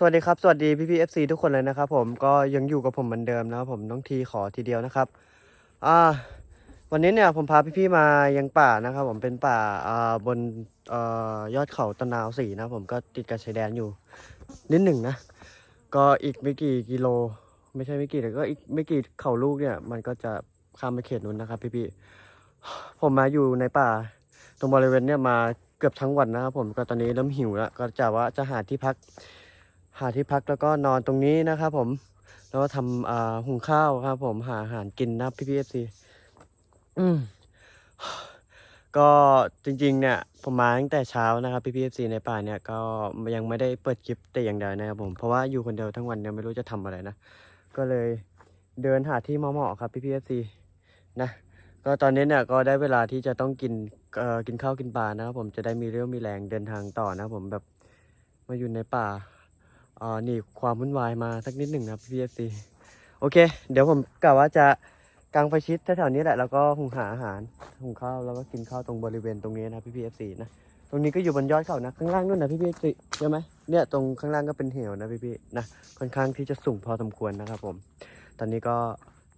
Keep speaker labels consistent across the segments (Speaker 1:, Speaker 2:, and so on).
Speaker 1: สวัสดีครับ สวัสดีพี่พีเอฟซีทุกคนเลยนะครับผมก็ยังอยู่กับผมเหมือนเดิมนะครับผมน้องทีขอทีเดียวนะครับอ่าวันนี้เนี่ยผมพาพี่ๆมายังป่านะครับผมเป็นป่าอ่าบนอ่อยอดเขาตะนาวสีนะผมก็ติดกับชายแดนอยู่นิดหนึ่งนะ ก็อีกไม่กี่กิโล ไม่ใช่ไม่กี่แต่ก็อีกไม่กี่เขาลูกเนี่ย มันก็จะข้ามไปเขตนู้นนะครับ พี่ๆผมมาอยู่ในป่า ตรงบริเวณเนี่ยมาเกือบทั้งวันนะครับผมก็ตอนนี้เริ่มหิวแล้วก็จะว่าจะหาที่พัก หาที่พักแล้วก็นอนตรงนี้นะครับผม แล้วก็ทำอ่าหุงข้าวครับ ผมหาอาหารกินนะพี่พีเอฟซีอืมก็จริงๆ เนี่ย ผมมาตั้งแต่เช้านะครับพี่พีเอฟซีในป่าเนี่ยก็ยังไม่ได้เปิดคลิปแต่อย่างใดนะครับผมเพราะว่าอยู่คนเดียวทั้งวันเนี่ยไม่รู้จะทำอะไรนะ ก็เลยเดินหาที่เหมาะๆครับพี่พีเอฟซีนะก็ตอนนี้เนี่ยก็ได้เวลาที่จะต้องกินเอ่อกินข้าวกินปลานะครับผมจะได้มีเรี่ยวมีแรงเดินทางต่อนะครับผมแบบมาอยู่ในป่า อ่านี่ความวุ่นวายมาสักนิดหนึ่งนะพี่เอฟซีโอเค เดี๋ยวผมกะว่าจะกางไฟชิดแถวๆนี้แหละแล้วก็หุงหาอาหารหุงข้าวแล้วก็กินข้าวตรงบริเวณตรงนี้นะพี่พีเอฟซีนะตรงนี้ก็อยู่บนยอดเขานะข้างล่างนู่นนะพี่พีเอฟซีใช่ไหมเนี่ยตรงข้างล่างก็เป็นเหวนะพี่พี่นะค่อนข้างที่จะสูงพอสมควรนะครับผม ตอนนี้ก็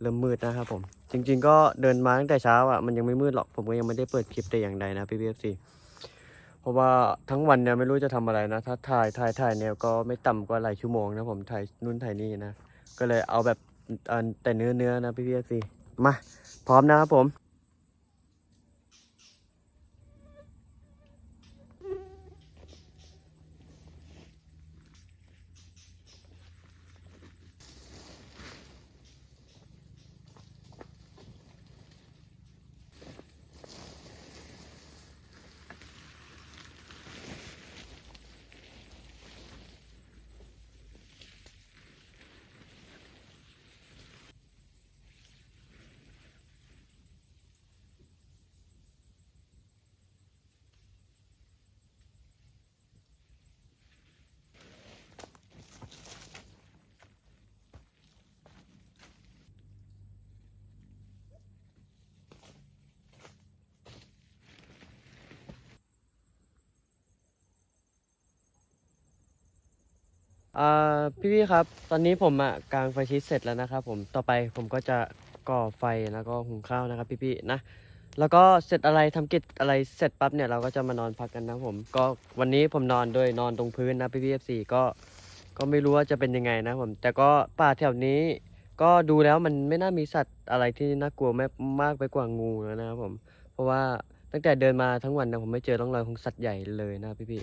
Speaker 1: เริ่มมืดนะครับผม จริง ๆ ก็เดินมาตั้งแต่เช้าอะมันยังไม่มืดหรอกผมก็ยังไม่ได้เปิดคลิปแต่อย่างใดนะพี่พีเอฟซี เพราะว่าทั้งวันเนี่ยไม่รู้จะทำอะไรนะ ถ้าถ่ายถ่ายถ่ายเนี่ยก็ไม่ต่ำกว่าหลายชั่วโมงนะผมถ่ายนู่นถ่ายนี่นะ ก็เลยเอาแบบแต่เนื้อเนื้อนะพี่พี่สิมา พร้อมนะครับผม อ่าพี่พี่ครับ ตอนนี้ผมอะกางไฟชิดเสร็จแล้วนะครับผมต่อไปผมก็จะก่อไฟแล้วก็หุงข้าวนะครับ พี่พี่นะแล้วก็เสร็จอะไรทำกิจอะไรเสร็จปั๊บเนี่ยเราก็จะมานอนพักกันนะผม ก็วันนี้ผมนอนโดยนอนตรงพื้นนะพี่พี่เอฟซีก็ก็ไม่รู้ว่าจะเป็นยังไงนะผม แต่ก็ป่าแถวนี้ ก็ดูแล้วมันไม่น่ามีสัตว์อะไรที่น่ากลัวแม้มากไปกว่างูแล้วนะครับผม เพราะว่าตั้งแต่เดินมาทั้งวันนะผมไม่เจอร่องรอยของสัตว์ใหญ่เลยนะพี่พี่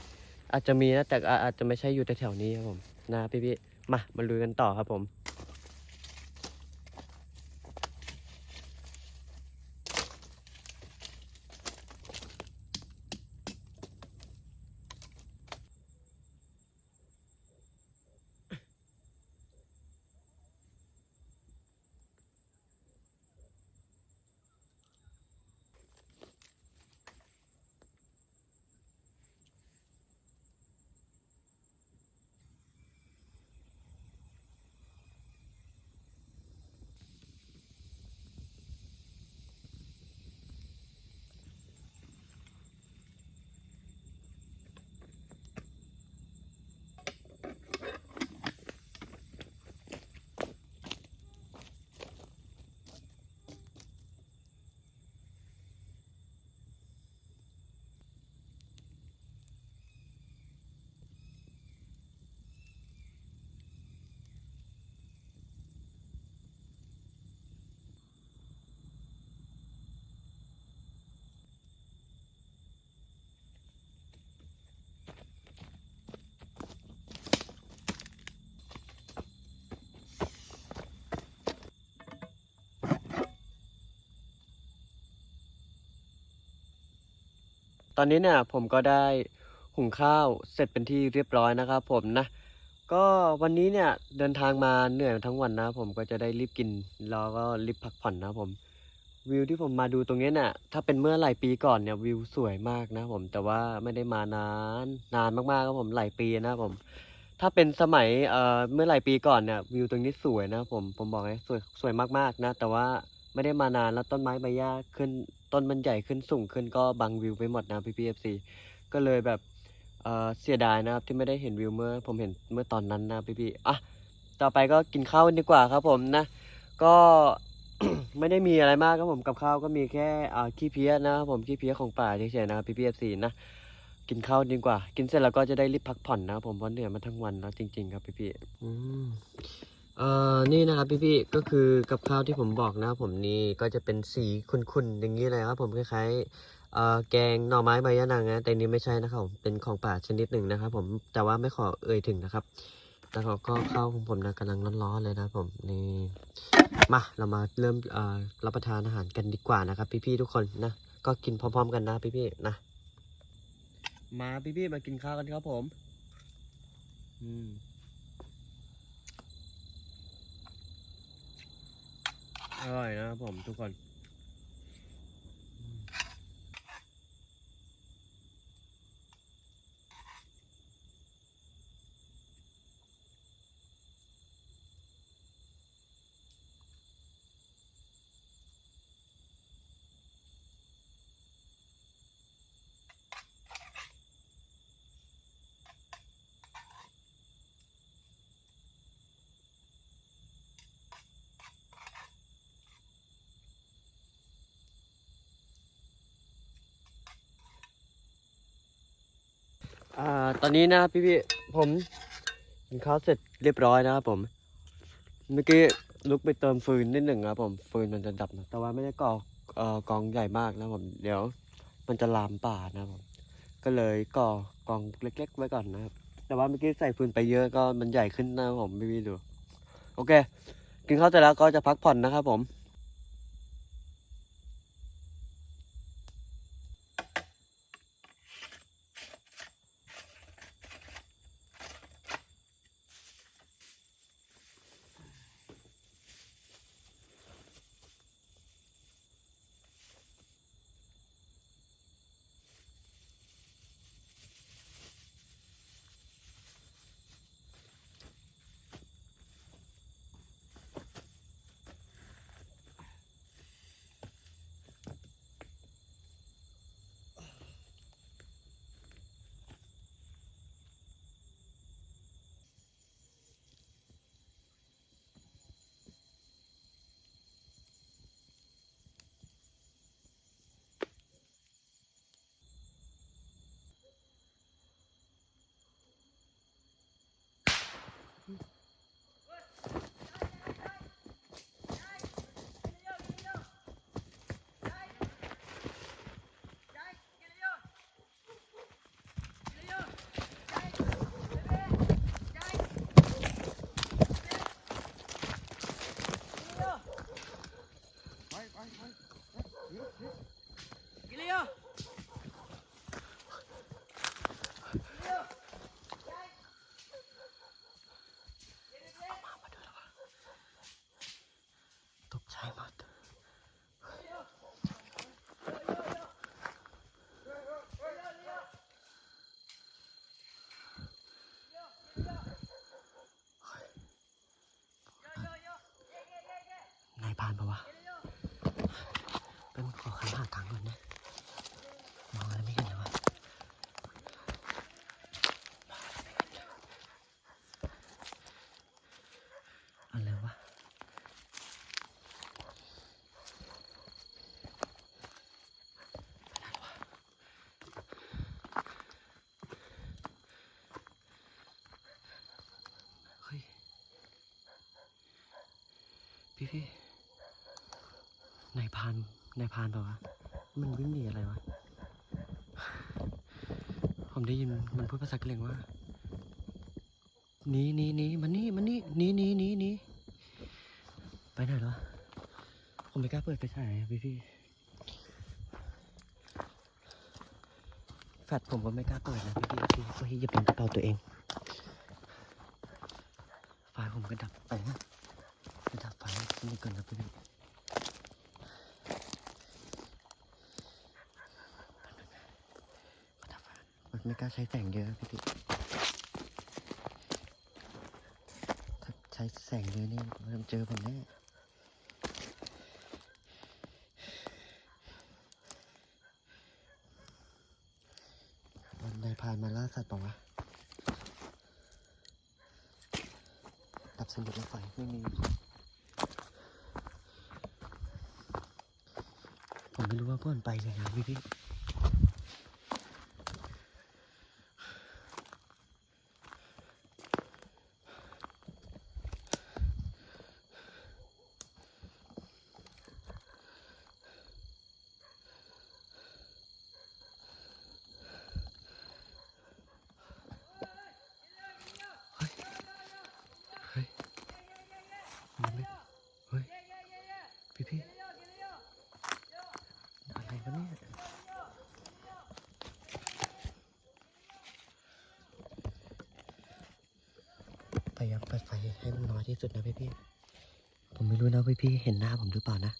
Speaker 1: อาจจะมีนะแต่อาอาจจะไม่ใช่อยู่แถวๆนี้ครับผม นะพี่พี่ๆมามาลุยกันต่อครับผม ตอนนี้เนี่ยผมก็ได้หุงข้าวเสร็จเป็นที่เรียบร้อยนะครับ ผมนะ ก็วันนี้เนี่ยเดินทางมาเหนื่อยทั้งวันนะ ผมก็จะได้รีบกินแล้วก็รีบพักผ่อนนะผม วิวที่ผมมาดูตรงนี้เนี่ยถ้าเป็นเมื่อหลายปีก่อนเนี่ยวิวสวยมากนะผมแต่ว่าไม่ได้มานานนานมากๆครับผมหลายปีนะผมถ้าเป็นสมัยเอ่อเมื่อหลายปีก่อนเนี่ยวิวตรงนี้สวยนะผมผมบอกเลยสวยสวยมากๆนะ แต่ว่าไม่ได้มานานแล้วต้นไม้ใบหญ้าขึ้น ต้นมันใหญ่ขึ้นสูงขึ้นก็บังวิวไปหมดนะพี่พีเอฟซีก็เลยแบบเออเสียดายนะครับที่ไม่ได้เห็นวิวเมื่อผมเห็นเมื่อตอนนั้นนะพี่ๆอะต่อไปก็กินข้าวกันดีกว่าครับผมนะ ก็ไม่ได้มีอะไรมากครับผมกับข้าวก็มีแค่อ่าขี้เพี้ยนะครับผมขี้เพี้ยของป่าเฉยๆนะครับพี่พีเอฟซีนะกินข้าวดีกว่า กินเสร็จแล้วก็จะได้รีบพักผ่อนนะครับผมเพราะเหนื่อยมาทั้งวันแล้วจริง ๆ ครับพี่ๆอืม เอ่อนี่นะครับพี่ๆก็คือกับข้าวที่ผมบอกนะครับผมนี่ก็จะเป็นสีขุ่นๆอย่างนี้เลยครับผมคล้ายๆเอ่อแกงหน่อไม้ใบยะนางนะแต่นี้ไม่ใช่นะครับผมเป็นของป่าชนิดหนึ่งนะครับ ผมแต่ว่าไม่ขอเอ่ยถึงนะครับแล้วก็ก็ข้าวของผมนะกำลังร้อนๆเลยนะผมนี่มาเรามาเริ่มเอ่อรับประทานอาหารกันดีกว่านะครับ พี่ๆทุกคนนะก็กินพร้อม ๆ กันนะพี่ๆนะ มาพี่ๆมากินข้าวกันครับผม อืม อร่อยนะครับผมทุกคน อ่าตอนนี้นะครับพี่ผมกินข้าวเสร็จเรียบร้อยนะครับผม เมื่อกี้ลุกไปเติมฟืนนิดหนึ่งนะครับผมฟืนมันจะดับนะแต่ว่าไม่ได้ก่อเอ่อกองใหญ่มากนะครับผมเดี๋ยว มันจะลามป่านะครับผมก็เลยก่อกองเล็ก ๆ ไว้ก่อนนะครับ แต่ว่าเมื่อกี้ใส่ฟืนไปเยอะก็มันใหญ่ขึ้นนะครับผมพี่ดู โอเค กินข้าวเสร็จแล้วก็จะพักผ่อนนะครับผมายพรานปะวะเป็นขอคันหาทางก่อนนะ มองอะไรไม่เห็นเลยวะอะไรวะเฮ้ยพี่พี่ายพานนายพานเปล่าวะ มันวิ่งหนีอะไรวะ ผมได้ยินมันพูดภาษากะเหรี่ยงว่าหนีหนีหนีมันนี่มันนี่หนีหนีหนีหนีไปไหนแล้วผมไม่กล้าเปิดไฟฉายพี่พี่แฟลชผมก็ไม่กล้าเปิดนะพี่พี่พี่เฮ้ยอย่าเป็นกระเป๋าตัวเองไฟผมก็ดับไปนะดับไฟสนิทก่อนนะพี่พี่ก็ดับไฟมัน ไม่กล้าใช้แสงเยอะพี่พี่ถ้าใช้แสงเยอะนี่มันเจอผมแน่วันนายพานานมาล่าสัตว์ป่าวะดับสมุดรถไฟไม่มี ผมไม่รู้ว่าเพื่อนไปเลยนะพี่พี่ เฮ้ยมันไม่เฮ้ย พี่พี่อะไรวะเนี่ย พยายามเปิดไฟให้มันน้อยที่สุดนะพี่พี่ผมไม่รู้นะพี่พี่เห็นหน้าผมหรือเปล่านะ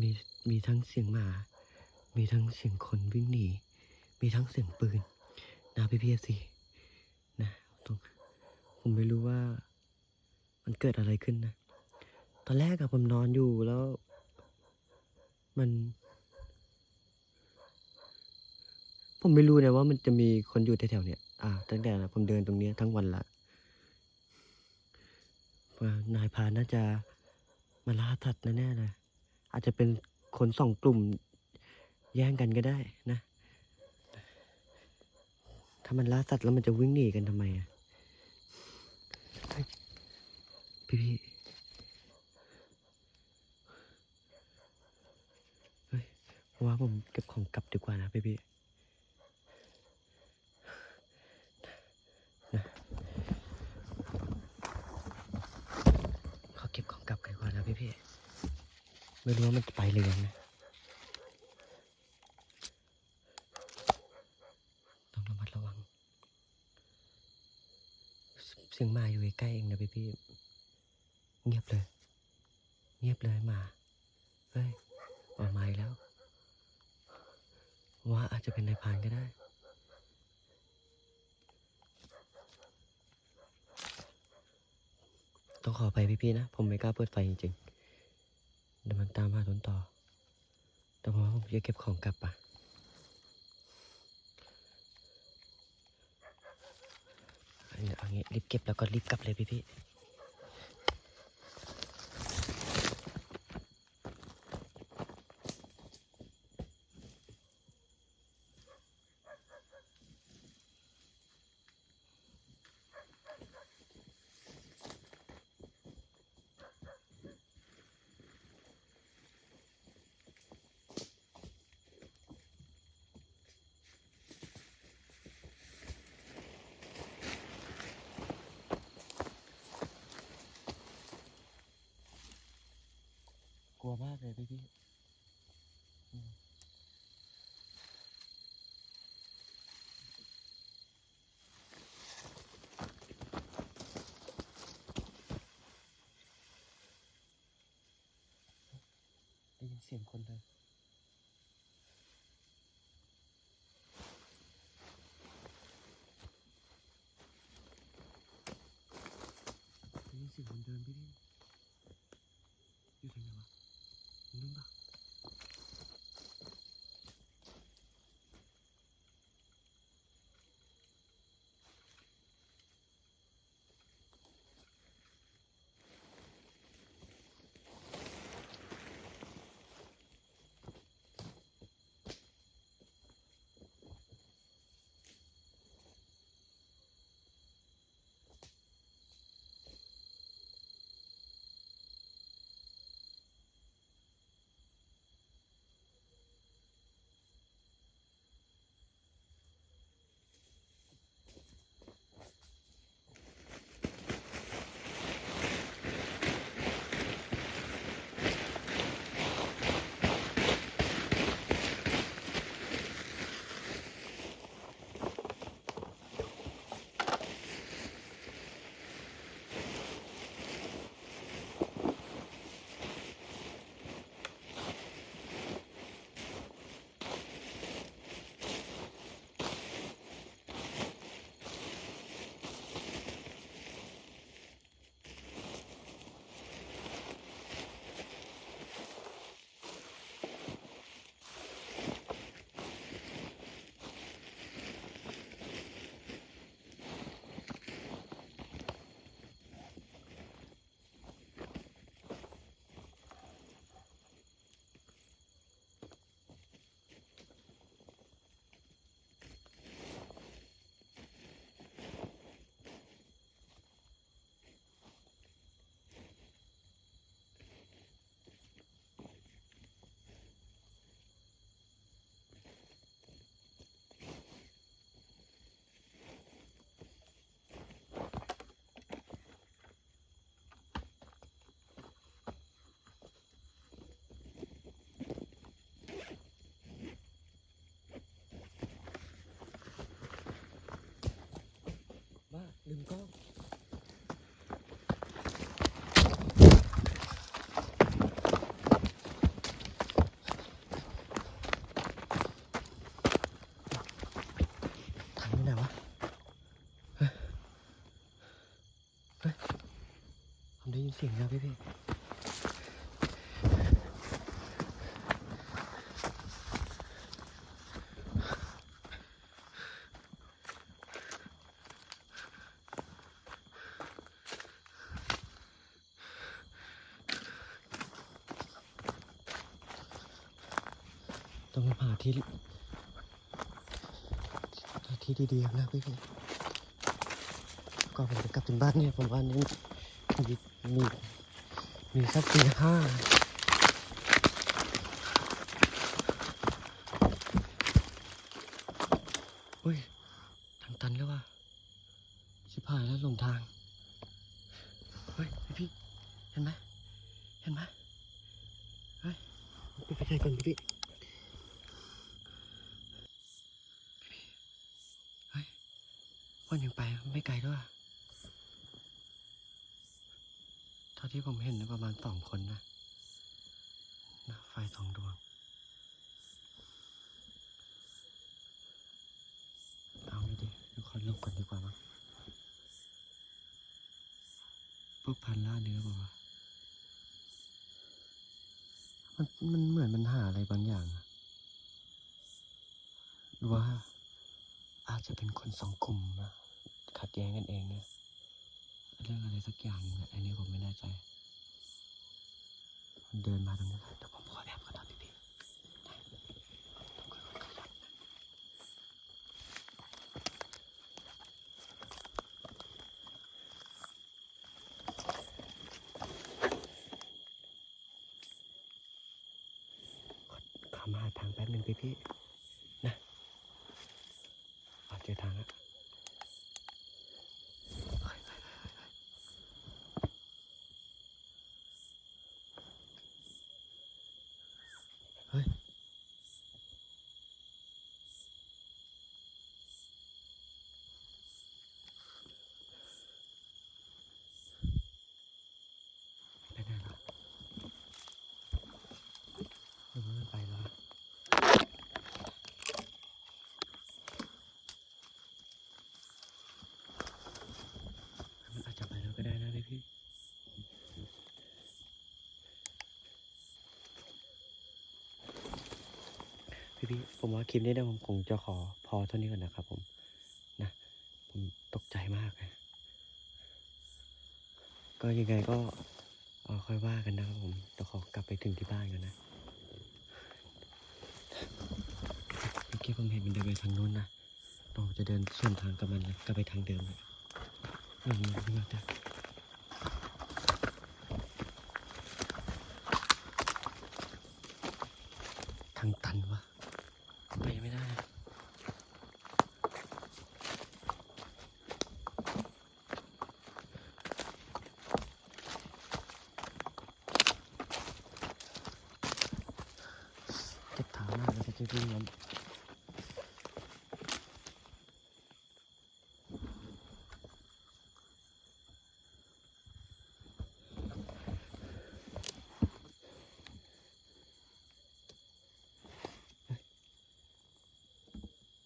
Speaker 1: มีมีทั้งเสียงหมา มีทั้งเสียงคนวิ่งหนี มีทั้งเสียงปืนนะพี่พี่สินะตรงผมไม่รู้ว่า มันเกิดอะไรขึ้นนะ ตอนแรกอะผมนอนอยู่แล้ว มัน ผมไม่รู้นะว่ามันจะมีคนอยู่แถวๆเนี้ย อ่า ตั้งแต่ผมเดินตรงนี้ทั้งวันละนายพานน่าจะมาล่าสัตว์แน่ๆเลย อาจจะเป็นคนสองกลุ่มแย่งกันก็ได้นะ ถ้ามันล่าสัตว์แล้วมันจะวิ่งหนีกันทำไมอะพี่พี่เฮ้ยผมว่าผมเก็บของกลับดีกว่านะพี่พี่นะ ขอเก็บของกลับดีกว่านะพี่พี่ไม่รู้ว่ามันจะไปเลยงนะต้องระมัดระวังเสียงมาอยู่ใกล้เองนะพี่พี่เงียบเลย เงียบเลยหมาเฮ้ยออกมาแล้วว่าอาจจะเป็นนายพานก็ได้ ต้องขอไปพี่ๆนะ ผมไม่กล้าเปิดไฟจริงๆเดี๋ยวมันตามมาต้นต่อ แต่ผมว่าผมจะเก็บของกลับอะเอางี้เอางี้รีบเก็บแล้วก็รีบกลับเลยพี่พี่ มากเลยพี่พี่ได้ยินเสียงคนเลย เสียงแล้วพี่พี่ต้องมาหาที่หาที่ดีๆนะพี่พี่ก่อนผมจะกลับถึงบ้านเนี่ยผมว่านี่มีวิต มีมีสักตีห้าอุ้ย ทางตันแล้วว่ะชิบหายแล้วหลงทาง เฮ้ย พี่ เห็นไหมเห็นไหมเฮ้ยไปไกลก่อนพี่เฮ้ยวันยังไปไม่ไกลด้วย เที่ผมเห็นนะประมาณสองคนนะนะไฟสองดวง เอาไม่ดีเดี๋ยวขอลงก่อนดีกว่ามั้งพวกพันล่าเนื้อบอกว่ามันมันเหมือนมันหาอะไรบางอย่างหรือว่าอาจจะเป็นคนสองกลุ่มนะขัดแย้งกันเองเนี่ย เรื่องอะไรสักอย่างหนึงอะอันนี้ผมไม่แน่ใจ เดินมาตรงนี้เดี๋ยวผมขอแอบก่อนนะพี่พี่ต้องค่อยๆขอมาหาทางแป๊บหนึ่งพี่พี่นะอ๋อเจอทางแล้ว เฮ้ย ไปไหนล่ะหรือว่ามันไปแล้ววะมันอาจจะไปแล้วก็ได้นะพี่พี่ พี่พี่ผมว่าคลิปนี้เนี่ยผมคงจะขอพอเท่านี้ก่อนนะครับผมนะผมตกใจมากนะก็ยังไงก็เอาค่อยว่ากันนะครับผมเดี๋ยวขอกลับไปถึงที่บ้านกันนะเมื่อกี้ผมเห็นมันเดินไปทางนู้นนะเราจะเดินส่วนทางกับมันเลยกลับไปทางเดิมเลยนี่นี่นี่มาเถอะทางตันวะ ไปไม่ได้ เจ็บเท้ามากเลยจะวิ่งนั้น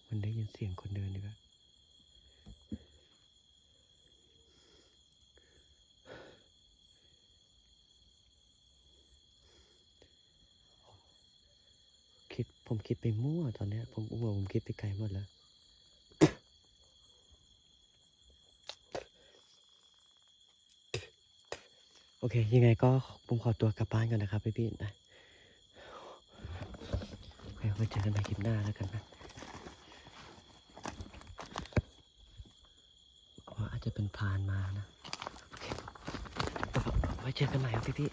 Speaker 1: มันได้ยินเสียงคนเดินดีป่ะคิด ผมคิดไปมั่วตอนนี้ผมอ้วผมคิดไปไกลหมดแล้วโอเค ยังไงก็ผมขอตัวกลับบ้านก่อนนะครับพี่พี่นะไว้เจอกันใหม่คลิปหน้าแล้วกันนะว่าอาจจะเป็นพานมานะ โอเคไว้เจอกันใหม่ครับพี่พี่